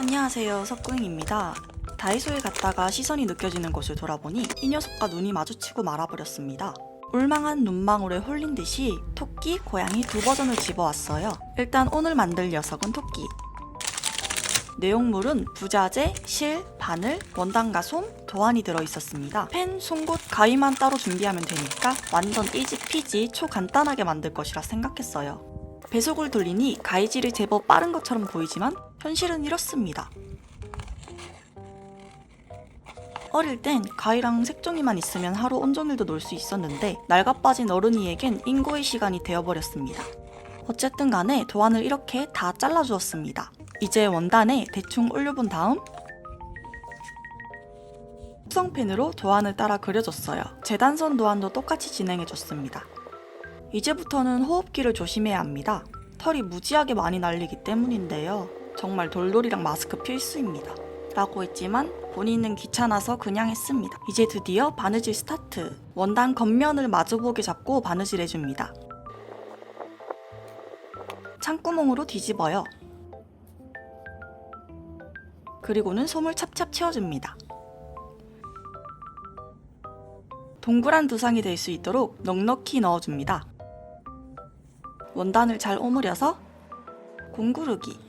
안녕하세요 석구잉입니다 다이소에 갔다가 시선이 느껴지는 곳을 돌아보니 이 녀석과 눈이 마주치고 말아버렸습니다 울망한 눈망울에 홀린 듯이 토끼, 고양이 두 버전을 집어왔어요 일단 오늘 만들 녀석은 토끼 내용물은 부자재, 실, 바늘, 원단과 솜, 도안이 들어있었습니다. 펜, 송곳, 가위만 따로 준비하면 되니까 완전 이지피지 초간단하게 만들 것이라 생각했어요. 배속을 돌리니 가위질이 제법 빠른 것처럼 보이지만 현실은 이렇습니다. 어릴 땐 가위랑 색종이만 있으면 하루 온종일도 놀 수 있었는데 낡아 빠진 어른이에겐 인고의 시간이 되어버렸습니다. 어쨌든 간에 도안을 이렇게 다 잘라주었습니다. 이제 원단에 대충 올려본 다음 수성펜으로 도안을 따라 그려줬어요. 재단선 도안도 똑같이 진행해줬습니다. 이제부터는 호흡기를 조심해야 합니다. 털이 무지하게 많이 날리기 때문인데요. 정말 돌돌이랑 마스크 필수입니다. 라고 했지만 본인은 귀찮아서 그냥 했습니다. 이제 드디어 바느질 스타트. 원단 겉면을 마주보게 잡고 바느질 해줍니다. 창구멍으로 뒤집어요. 그리고는 솜을 찹찹 채워줍니다. 동그란 두상이 될 수 있도록 넉넉히 넣어줍니다. 원단을 잘 오므려서 공구르기.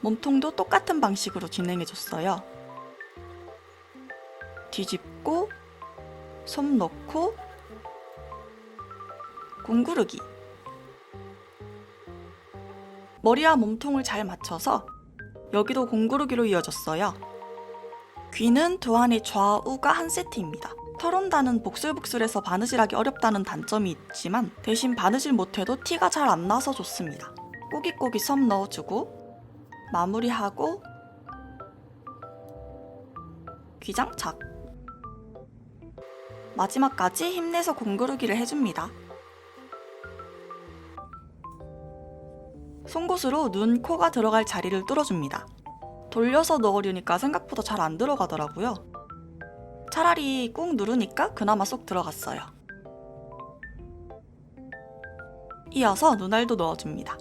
몸통도 똑같은 방식으로 진행해 줬어요. 뒤집고, 솜 넣고, 공구르기. 머리와 몸통을 잘 맞춰서 여기도 공구르기로 이어졌어요. 귀는 도안의 좌우가 한 세트입니다. 털온다는 복슬복슬해서 바느질하기 어렵다는 단점이 있지만 대신 바느질 못해도 티가 잘 안 나서 좋습니다. 꼬깃꼬깃 섬 넣어주고 마무리하고 귀장착 마지막까지 힘내서 공구르기를 해줍니다. 송곳으로 눈, 코가 들어갈 자리를 뚫어줍니다. 돌려서 넣으려니까 생각보다 잘 안 들어가더라고요. 차라리 꾹 누르니까 그나마 쏙 들어갔어요. 이어서 눈알도 넣어줍니다.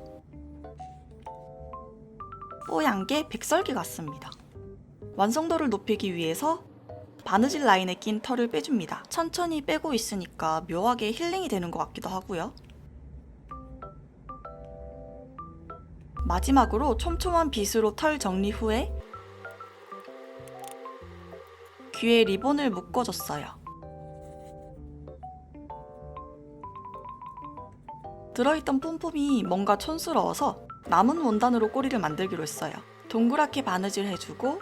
뽀얀 게 백설기 같습니다. 완성도를 높이기 위해서 바느질 라인에 낀 털을 빼줍니다. 천천히 빼고 있으니까 묘하게 힐링이 되는 것 같기도 하고요. 마지막으로 촘촘한 빗으로 털 정리 후에 귀에 리본을 묶어줬어요. 들어있던 폼폼이 뭔가 촌스러워서 남은 원단으로 꼬리를 만들기로 했어요. 동그랗게 바느질 해주고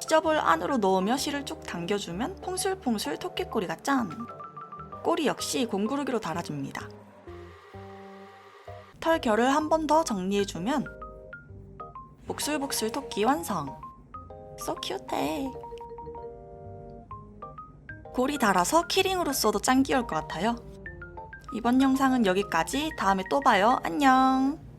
시접을 안으로 넣으며 실을 쭉 당겨주면 퐁술퐁술 토끼꼬리가 짠! 꼬리 역시 공구르기로 달아줍니다. 털 결을 한 번 더 정리해주면 복슬복슬 토끼 완성! So cute! 골이 달아서 키링으로 써도 짱 귀여울 것 같아요. 이번 영상은 여기까지. 다음에 또 봐요. 안녕!